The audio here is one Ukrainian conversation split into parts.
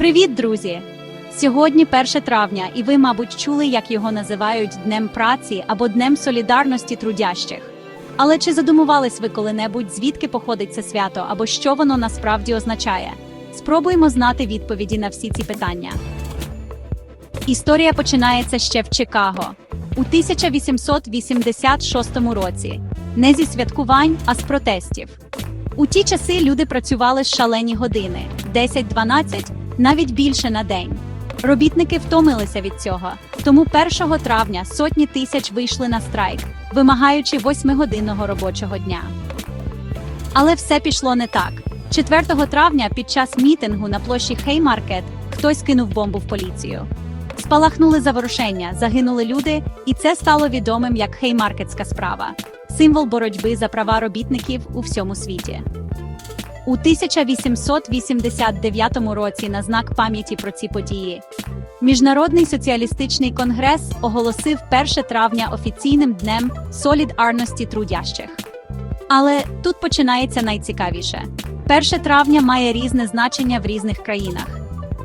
Привіт, друзі! Сьогодні 1 травня, і ви, мабуть, чули, як його називають Днем праці або Днем солідарності трудящих. Але чи задумувались ви коли-небудь, звідки походить це свято або що воно насправді означає? Спробуємо знати відповіді на всі ці питання. Історія починається ще в Чикаго у 1886 році. Не зі святкувань, а з протестів. У ті часи люди працювали шалені години 10-12, навіть більше на день. Робітники втомилися від цього, тому 1 травня сотні тисяч вийшли на страйк, вимагаючи восьмигодинного робочого дня. Але все пішло не так. 4 травня під час мітингу на площі Хеймаркет хтось кинув бомбу в поліцію. Спалахнули заворушення, загинули люди, і це стало відомим як Хеймаркетська справа символ боротьби за права робітників у всьому світі. У 1889 році на знак пам'яті про ці події Міжнародний соціалістичний конгрес оголосив 1 травня офіційним днем солідарності трудящих. Але тут починається найцікавіше. 1 травня має різне значення в різних країнах.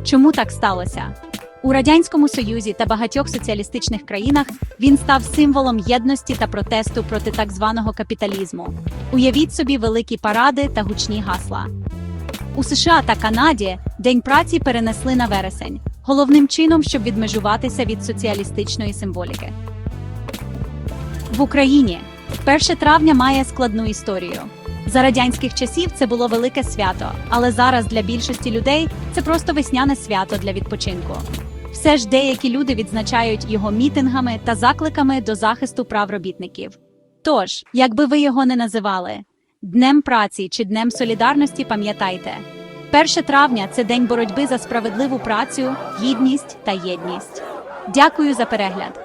Чому так сталося? У Радянському Союзі та багатьох соціалістичних країнах він став символом єдності та протесту проти так званого капіталізму. Уявіть собі великі паради та гучні гасла. У США та Канаді День праці перенесли на вересень, головним чином, щоб відмежуватися від соціалістичної символіки. В Україні 1 травня має складну історію. За радянських часів це було велике свято, але зараз для більшості людей це просто весняне свято для відпочинку. Все ж деякі люди відзначають його мітингами та закликами до захисту прав робітників. Тож, якби ви його не називали Днем праці чи Днем солідарності, пам'ятайте, 1 травня це день боротьби за справедливу працю, гідність та єдність. Дякую за перегляд.